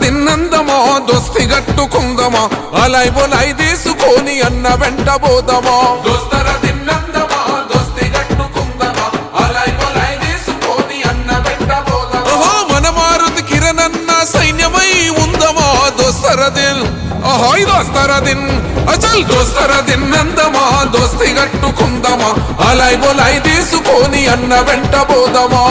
దోస్తర దిన్నందమా దోస్తి గట్టుకుందమా అలై బొలై తీసుకొని అన్న వెంట పోదమా? దోస్తర దిన్నందమా దోస్తి గట్టుకుందమా అలై బొలై తీసుకొని అన్న వెంట పోదమా? ఓహో మన మారుతి కిరణన్న సైన్యమై ఉందమా? దోస్తర దిల్ అహాయ్ దోస్తర దిన్. అచల్ దోస్తర దిన్నందమా దోస్తి గట్టుకుందమా అలై బొలై తీసుకొని అన్న వెంట పోదమా?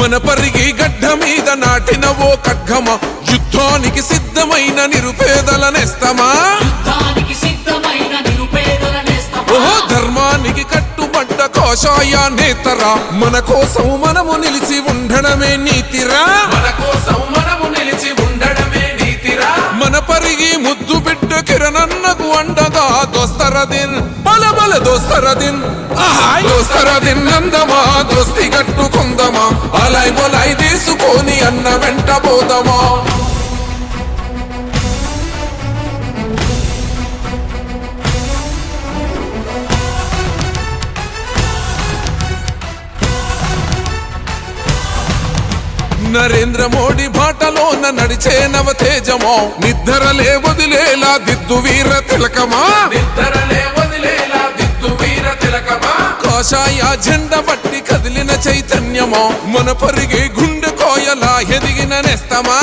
మన పరిగి గడ్డ మీద నాటిన ఓ ఖడ్గమ. యుద్ధానికి సిద్ధమైన నిరుపేదల నెస్తమా. ఓహో ధర్మానికి కట్టుబడ్డ కోశాయ నేతరా. మన కోసం మనము నిలిచి ఉండడమే నీతిరా. మన కోసం మనము నిలిచి ఉండడమే నీతిరా. మన పరిగి ముద్దు బిడ్డ కిరణన్నకు అండగా దోస్తరదిన్. బల బల దోస్తరదిన్. ఆహాయ్ దోస్తరదిన్ నందమా దోస్తి కట్టుకుందమా అలై బొలై తీసుకొని అన్న వెంట పోదామా? నరేంద్ర మోడీ బాటలోన నడిచే నవ తేజమో నిద్రలే వదిలేలా దిద్దు వీర తిలకమా? నిద్రలే కాషాయ జెండ పట్టి కదిలిన చైతన్యమో. మన పరిగే గుండె కోయలా ఎదిగిన నెస్తమా.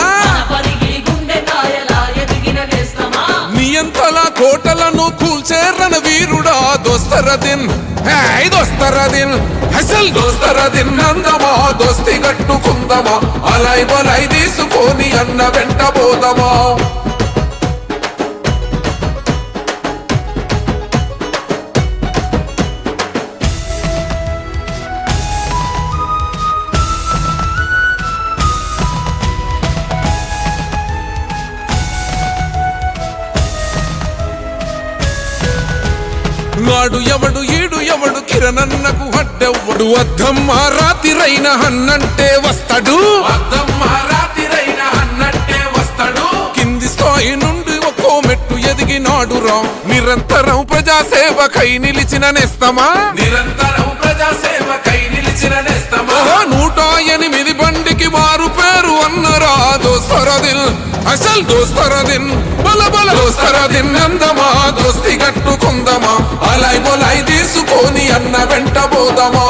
నియంతల కోటలను కూల్చేరన వీరుడా దోస్తరదిన్. హై దోస్తరదిన్. అసల్ దోస్తరదిన్ నందమా దోస్తి కట్టుకుందమా అలై బలై తీసుకొని అన్న వెంట పోదమా? నాడు ఎవడు ఈడు ఎవడు? కిరణన్నకు అడ్డెవ్వడు అద్దమ్మ రాతిరైన అన్నంటే వస్తాడు. అద్దమ్మ రాతిరైన అన్నట్టే వస్తాడు. కింది స్థాయి నుండి ఒక్కో మెట్టు ఎదిగినాడు రా నిరంతరం ప్రజాసేవకై నిలిచిన నేస్తమా? నిరంతరం ప్రజాసేవకై నిలిచిన నేస్తమా? అసల్ దోస్తరదిన్ బల బల దోస్తరదిన్ నందమా దోస్తి కట్టుకుందమా అలై బొలై తీసుకొని అన్న వెంట పోదమా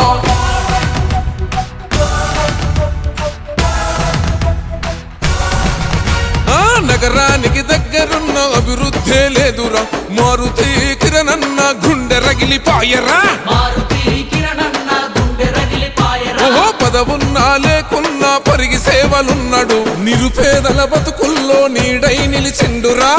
ఆ నగరానికి దగ్గరున్న అభివృద్ధే లేదురా మారుతి కిరణన్న గుండె రగిలిపాయరా మారుతి కిరణన్న గుండె రగిలిపాయరా. ఓహో పదవున్నా లేకున్నా పరిగి సేవలున్నాడు. నిరుపేదల బతుకుల్లో నీడై నిలిచిండురా.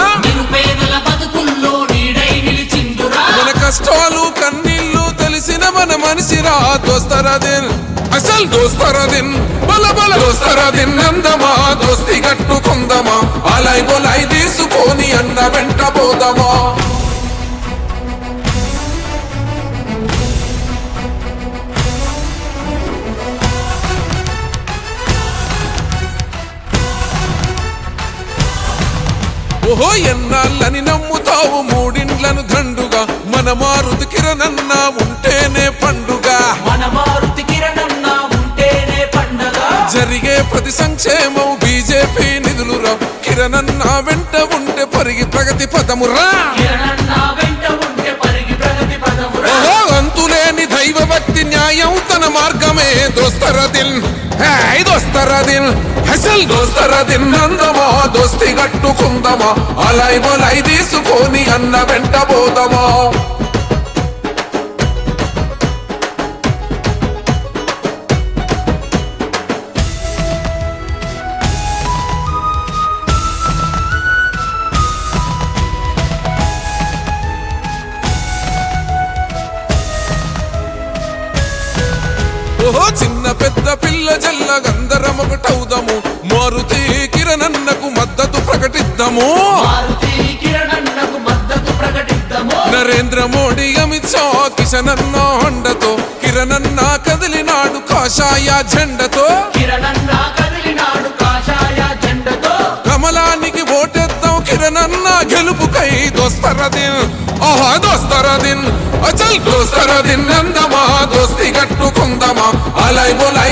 మన కష్టాలు కన్నీళ్ళు తెలిసిన మన మనిషిరా. దోస్తరదిన్ అసల్ దోస్తరదిన్ బల బల దోస్తరదిన్ నందమా దోస్తి కట్టుకుందమా? అలై బొలై తీసుకొని అన్న వెంట పోదమా? ఓహో ఎన్నాళ్ళని నమ్ముతావు మూడిండ్లను దండుగా? మన మారుతి కిరణన్న ఉంటేనే పండుగ. మన మారుతి కిరణన్న ఉంటేనే పండగ. జరిగే ప్రతి సంక్షేమం బీజేపీ నిధులురా. కిరణన్న వెంట ఉంటే పరిగి ప్రగతి పదమురా. కిరణన్న వెంట ఉంటే పరిగి ప్రగతి పదమురా. ఓహో అంతులేని దైవ భక్తి న్యాయం తన మార్గమే. దోస్తరదిల్ హై దోస్తరదిల్. అసలు దోస్తరదిల్ తిన్నందమా దోస్తి కట్టుకుందమా అలై బొలై తీసుకొని అన్న వెంట పోదమా. చిన్న పెద్ద పిల్ల జల్ల గంధరం ఒకటవు ప్రకటిద్దాము. నరేంద్ర మోడీ అమిత్ షా కిషన్ అన్న హండతో కిరణన్న కదిలినాడు కాషాయ జెండతో. కిరణన్న కదిలినాడు కాషాయ జెండతో. కమలానికి ఓటేద్దాం కిరణన్న గెలుపుకై దోస్తరదిన్. ఆహా దోస్తరదిన్. అచల్ దోస్తరదిన్ నందమా దోస్తి పొందమా అలై బొలై